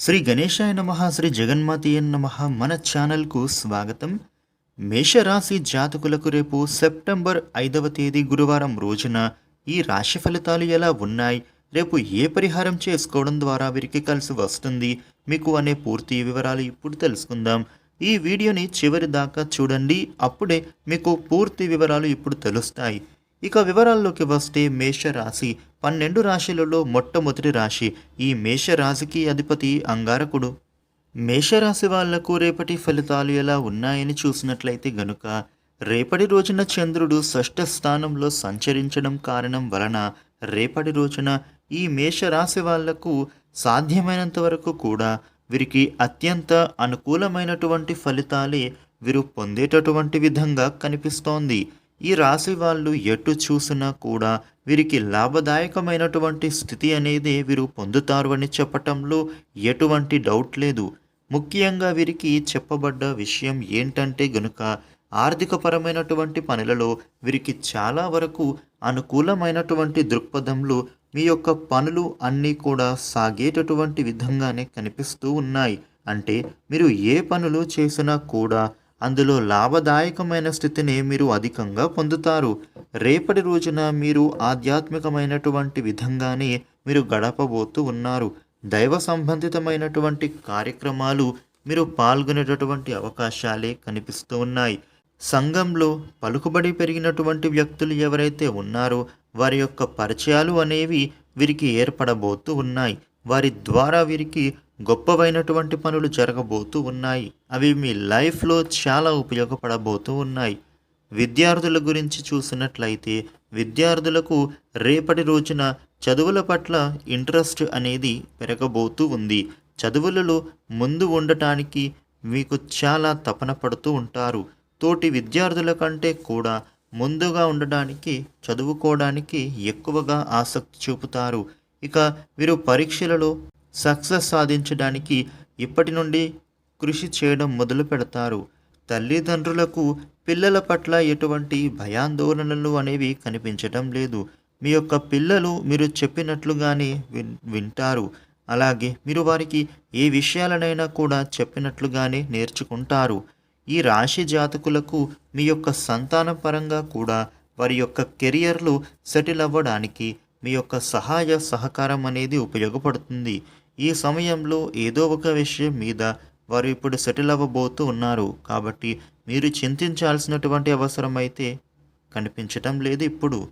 శ్రీ గణేశాయ నమ శ్రీ జగన్మాతయ్య నమ. మన ఛానల్కు స్వాగతం. మేషరాశి జాతకులకు రేపు సెప్టెంబర్ ఐదవ తేదీ గురువారం రోజున ఈ రాశి ఫలితాలు ఎలా ఉన్నాయి? రేపు ఏ పరిహారం చేసుకోవడం ద్వారా వీరికి కలిసి వస్తుంది? మీకు అనే పూర్తి వివరాలు ఇప్పుడు తెలుసుకుందాం. ఈ వీడియోని చివరి దాకా చూడండి. అప్పుడే మీకు పూర్తి వివరాలు ఇప్పుడు తెలుస్తాయి. ఇక వివరాల్లోకి వస్తే మేషరాశి. పన్నెండు రాశులలో మొట్టమొదటి రాశి. ఈ మేషరాశికి అధిపతి అంగారకుడు. మేషరాశి వాళ్ళకు రేపటి ఫలితాలు ఎలా ఉన్నాయని చూసినట్లయితే గనుక రేపటి రోజున చంద్రుడు షష్ఠ స్థానంలో సంచరించడం కారణం వలన రేపటి రోజున ఈ మేషరాశి వాళ్ళకు సాధ్యమైనంత వరకు కూడా వీరికి అత్యంత అనుకూలమైనటువంటి ఫలితాలే వీరు పొందేటటువంటి విధంగా కనిపిస్తోంది. ఈ రాశి వాళ్ళు ఎటు చూసినా కూడా వీరికి లాభదాయకమైనటువంటి స్థితి అనేది వీరు పొందుతారు అని చెప్పటంలో ఎటువంటి డౌట్ లేదు. ముఖ్యంగా వీరికి చెప్పబడ్డ విషయం ఏంటంటే గనుక ఆర్థికపరమైనటువంటి పనులలో వీరికి చాలా వరకు అనుకూలమైనటువంటి దృక్పథంలో మీ యొక్క పనులు అన్నీ కూడా సాగేటటువంటి విధంగానే కనిపిస్తూ ఉన్నాయి. అంటే మీరు ఏ పనులు చేసినా కూడా అందులో లాభదాయకమైన స్థితిని మీరు అధికంగా పొందుతారు. రేపటి రోజున మీరు ఆధ్యాత్మికమైనటువంటి విధంగానే మీరు గడపబోతూ ఉన్నారు. దైవ సంబంధితమైనటువంటి కార్యక్రమాలు మీరు పాల్గొనేటటువంటి అవకాశాలే కనిపిస్తూ ఉన్నాయి. సంఘంలో పలుకుబడి పెరిగినటువంటి వ్యక్తులు ఎవరైతే ఉన్నారో వారి యొక్క పరిచయాలు అనేవి వీరికి ఏర్పడబోతూ ఉన్నాయి. వారి ద్వారా వీరికి గొప్పవైనటువంటి పనులు జరగబోతూ ఉన్నాయి. అవి మీ లైఫ్లో చాలా ఉపయోగపడబోతూ ఉన్నాయి. విద్యార్థుల గురించి చూసినట్లయితే విద్యార్థులకు రేపటి రోజున చదువుల పట్ల ఇంట్రెస్ట్ అనేది పెరగబోతూ ఉంది. చదువులలో ముందు ఉండటానికి మీకు చాలా తపన పడుతూ ఉంటారు. తోటి విద్యార్థుల కంటే కూడా ముందుగా ఉండడానికి చదువుకోవడానికి ఎక్కువగా ఆసక్తి చూపుతారు. ఇక వీరు పరీక్షలలో సక్సెస్ సాధించడానికి ఇప్పటి నుండి కృషి చేయడం మొదలు పెడతారు. తల్లిదండ్రులకు పిల్లల పట్ల ఎటువంటి భయాందోళనలు అనేవి కనిపించడం లేదు. మీ యొక్క పిల్లలు మీరు చెప్పినట్లుగానే విన్ వింటారు. అలాగే మీరు వారికి ఏ విషయాలనైనా కూడా చెప్పినట్లుగానే నేర్చుకుంటారు. ఈ రాశి జాతకులకు మీ యొక్క సంతాన పరంగా కూడా వారి యొక్క కెరియర్లు సెటిల్ అవ్వడానికి మీ యొక్క సహాయ సహకారం అనేది ఉపయోగపడుతుంది. ఈ సమయంలో ఏదో ఒక విషయం మీద వారు ఇప్పుడు సెటిల్ అవ్వబోతూ ఉన్నారు. కాబట్టి మీరు చింతించాల్సినటువంటి అవసరం అయితే కనిపించటం లేదు ఇప్పుడు.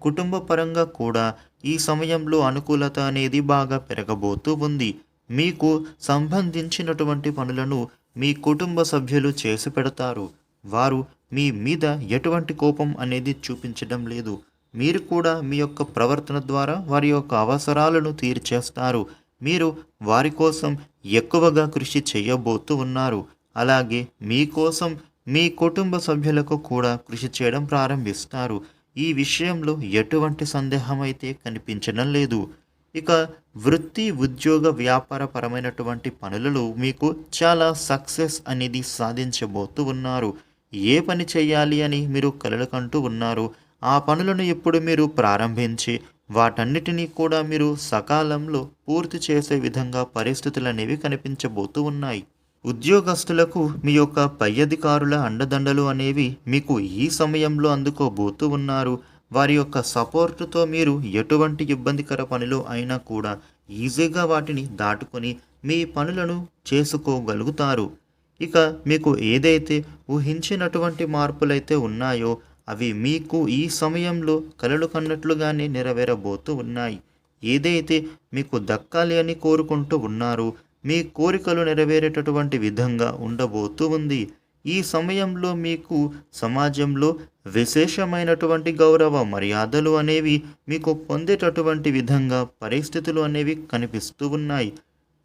కుటుంబ పరంగా కూడా ఈ సమయంలో అనుకూలత అనేది బాగా పెరగబోతూ ఉంది. మీకు సంబంధించినటువంటి పనులను మీ కుటుంబ సభ్యులు చేసి పెడతారు. వారు మీ మీద ఎటువంటి కోపం అనేది చూపించడం లేదు. మీరు కూడా మీ యొక్క ప్రవర్తన ద్వారా వారి యొక్క అవసరాలను తీర్చేస్తారు. మీరు వారి కోసం ఎక్కువగా కృషి చేయబోతూ ఉన్నారు. అలాగే మీకోసం మీ కుటుంబ సభ్యులకు కూడా కృషి చేయడం ప్రారంభిస్తారు. ఈ విషయంలో ఎటువంటి సందేహం అయితే కనిపించడం లేదు. ఇక వృత్తి ఉద్యోగ వ్యాపారపరమైనటువంటి పనులలో మీకు చాలా సక్సెస్ అనేది సాధించబోతూ ఉన్నారు. ఏ పని చేయాలి అని మీరు కలలు కంటూ ఉన్నారు. ఆ పనులను ఇప్పుడు మీరు ప్రారంభించి వాటన్నిటినీ కూడా మీరు సకాలంలో పూర్తి చేసే విధంగా పరిస్థితులు అనేవి కనిపించబోతూ ఉన్నాయి. ఉద్యోగస్తులకు మీ యొక్క పై అధికారుల అండదండలు అనేవి మీకు ఈ సమయంలో అందుకోబోతూ ఉన్నారు. వారి యొక్క సపోర్టుతో మీరు ఎటువంటి ఇబ్బందికర పనిలో అయినా కూడా ఈజీగా వాటిని దాటుకొని మీ పనులను చేసుకోగలుగుతారు. ఇక మీకు ఏదైతే ఊహించినటువంటి మార్పులైతే ఉన్నాయో అవి మీకు ఈ సమయంలో కలలు కన్నట్లుగానే నెరవేరబోతూ ఉన్నాయి. ఏదైతే మీకు దక్కాలి అని కోరుకుంటూ ఉన్నారో మీ కోరికలు నెరవేరేటటువంటి విధంగా ఉండబోతూ ఉంది. ఈ సమయంలో మీకు సమాజంలో విశేషమైనటువంటి గౌరవ మర్యాదలు అనేవి మీకు పొందేటటువంటి విధంగా పరిస్థితులు అనేవి కనిపిస్తూ ఉన్నాయి.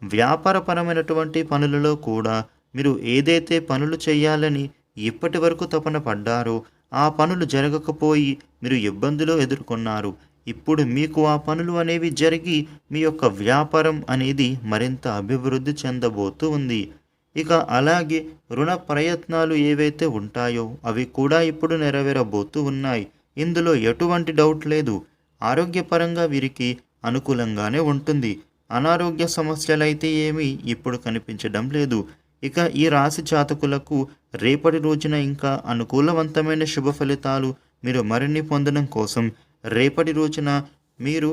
వ్యాపారపరమైనటువంటి పనులలో కూడా మీరు ఏదైతే పనులు చేయాలని ఇప్పటి వరకు తపన పడ్డారో ఆ పనులు జరగకపోయి మీరు ఇబ్బందులు ఎదుర్కొన్నారు. ఇప్పుడు మీకు ఆ పనులు అనేవి జరిగి మీ యొక్క వ్యాపారం అనేది మరింత అభివృద్ధి చెందబోతూ ఉంది. ఇక అలాగే రుణ ప్రయత్నాలు ఏవైతే ఉంటాయో అవి కూడా ఇప్పుడు నెరవేరబోతూ ఉన్నాయి. ఇందులో ఎటువంటి డౌట్ లేదు. ఆరోగ్యపరంగా వీరికి అనుకూలంగానే ఉంటుంది. అనారోగ్య సమస్యలైతే ఏమీ ఇప్పుడు కనిపించడం లేదు. ఇక ఈ రాశి జాతకులకు రేపటి రోజున ఇంకా అనుకూలవంతమైన శుభ ఫలితాలు మీరు మరిన్ని పొందడం కోసం రేపటి రోజున మీరు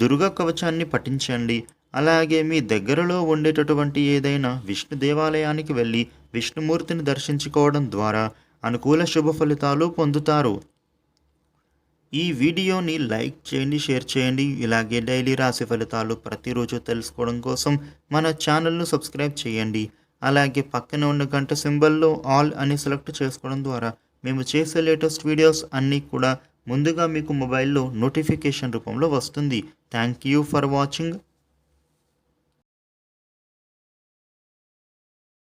దుర్గ కవచాన్ని పఠించండి. అలాగే మీ దగ్గరలో ఉండేటటువంటి ఏదైనా విష్ణు దేవాలయానికి వెళ్ళి విష్ణుమూర్తిని దర్శించుకోవడం ద్వారా అనుకూల శుభ ఫలితాలు పొందుతారు. ఈ వీడియోని లైక్ చేయండి షేర్ చేయండి. ఇలాగే డైలీ రాశి ఫలితాలు ప్రతిరోజు తెలుసుకోవడం కోసం మన ఛానల్ను సబ్స్క్రైబ్ చేయండి. అలాగే పక్కన ఉన్న గంట సింబల్లో ఆల్ అని సెలెక్ట్ చేసుకోవడం ద్వారా మేము చేసే లేటెస్ట్ వీడియోస్ అన్నీ కూడా ముందుగా మీకు మొబైల్లో నోటిఫికేషన్ రూపంలో వస్తుంది. Thank you for watching.